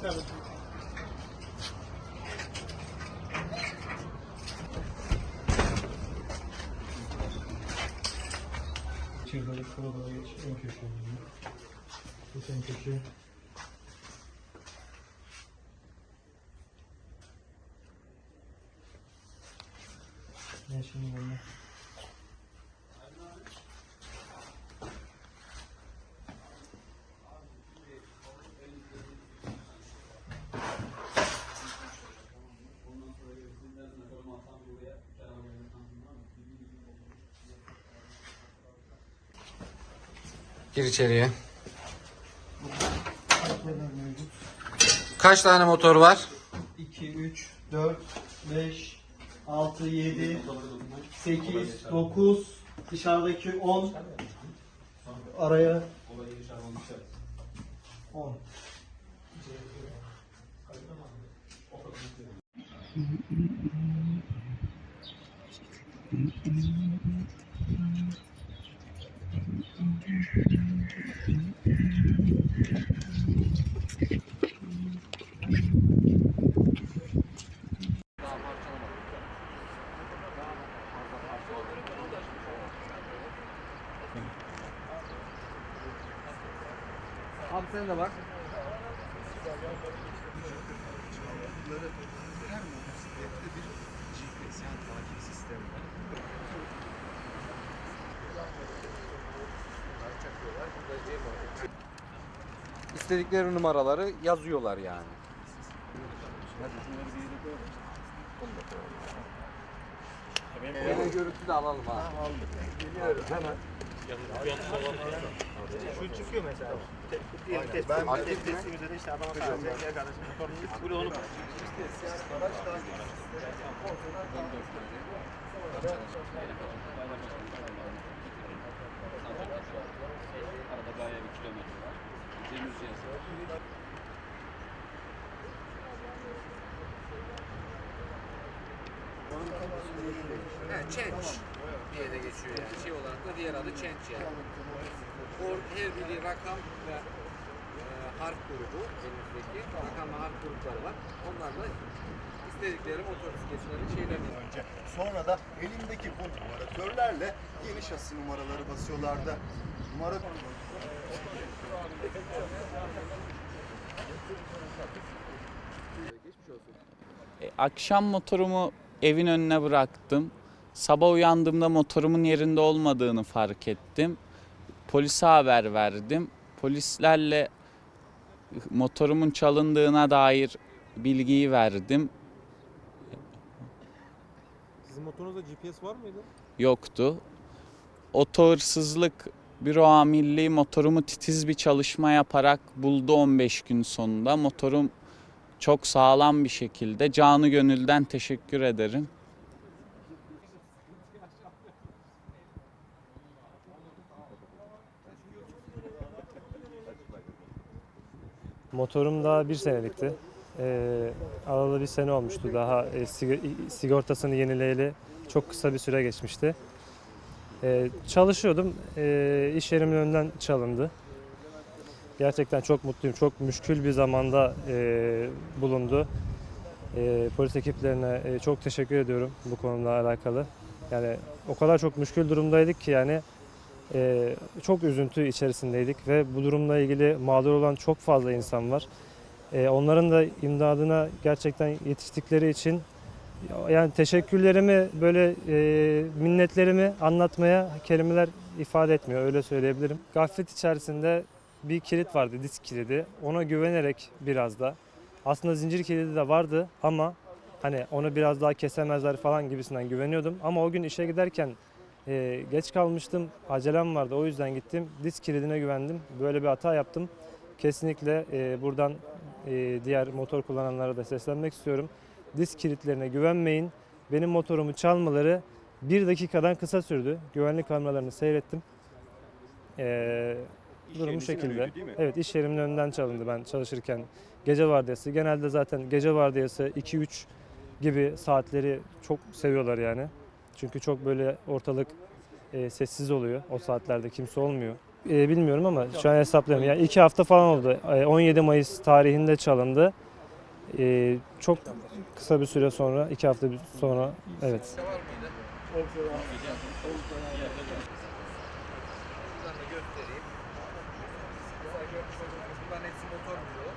听说这出了东西，用去水泥，不先去吃。那是你们。Gir içeriye. Kaç tane motor var? 2, 3, 4, 5, 6, 7, 8, 9, dışarıdaki 10, araya 10. Abi sen de bak. İstedikleri numaraları yazıyorlar yani. Yine görüntü de alalım ha. Geliyorum hemen. Şu çıkıyor mesela. Diyelim test, Ben- ben test testimizde de işte adama söylüyorum. Gel kardeşim git. Bunu onu Arada bayağı bir kilometre var. Temiz yazı. He, change diye de geçiyor yani. Şey olarak da diğer adı change yani. Or, her biri rakam ve e, harf grubu elimizdeki rakam ve harf grupları var. Onlarla istedikleri motor bisikletlerin şeylerini önce. Sonra da elimdeki bu numaratörlerle yeni şasi numaraları basıyorlar da numara E, akşam motorumu evin önüne bıraktım. Sabah uyandığımda motorumun yerinde olmadığını fark ettim. Polise haber verdim. Polislerle motorumun çalındığına dair bilgiyi verdim. Sizin motorunuzda GPS var mıydı? Yoktu. Oto hırsızlık büro amirliği motorumu titiz bir çalışma yaparak buldu 15 gün sonunda. Motorum çok sağlam bir şekilde. Canı gönülden teşekkür ederim. Motorum daha bir senelikti. Ee, alalı bir sene olmuştu. Daha e, sig- sigortasını yenileyeli çok kısa bir süre geçmişti. Ee, çalışıyordum. Ee, iş yerimin önünden çalındı. Gerçekten çok mutluyum. Çok müşkül bir zamanda e, bulundu. E, polis ekiplerine e, çok teşekkür ediyorum bu konuyla alakalı. Yani o kadar çok müşkül durumdaydık ki yani e, çok üzüntü içerisindeydik ve bu durumla ilgili mağdur olan çok fazla insan var. E, onların da imdadına gerçekten yetiştikleri için yani teşekkürlerimi böyle e, minnetlerimi anlatmaya kelimeler ifade etmiyor öyle söyleyebilirim. Gaflet içerisinde bir kilit vardı disk kilidi. Ona güvenerek biraz da aslında zincir kilidi de vardı ama hani onu biraz daha kesemezler falan gibisinden güveniyordum. Ama o gün işe giderken e, geç kalmıştım, acelem vardı o yüzden gittim. Disk kilidine güvendim. Böyle bir hata yaptım. Kesinlikle e, buradan e, diğer motor kullananlara da seslenmek istiyorum. Disk kilitlerine güvenmeyin. Benim motorumu çalmaları bir dakikadan kısa sürdü. Güvenlik kameralarını seyrettim. E, durum bu şekilde. Evet iş yerimin önünden çalındı ben çalışırken. Gece vardiyası. Genelde zaten gece vardiyası 2-3 gibi saatleri çok seviyorlar yani. Çünkü çok böyle ortalık e, sessiz oluyor. O saatlerde kimse olmuyor. e, bilmiyorum ama şu an hesaplıyorum. Yani iki hafta falan oldu. E, 17 Mayıs tarihinde çalındı. E, çok kısa bir süre sonra, iki hafta bir- sonra evet. Var mıydı? Şuradan da göstereyim görmüş olduğunuz bunların hepsi motor bloğu.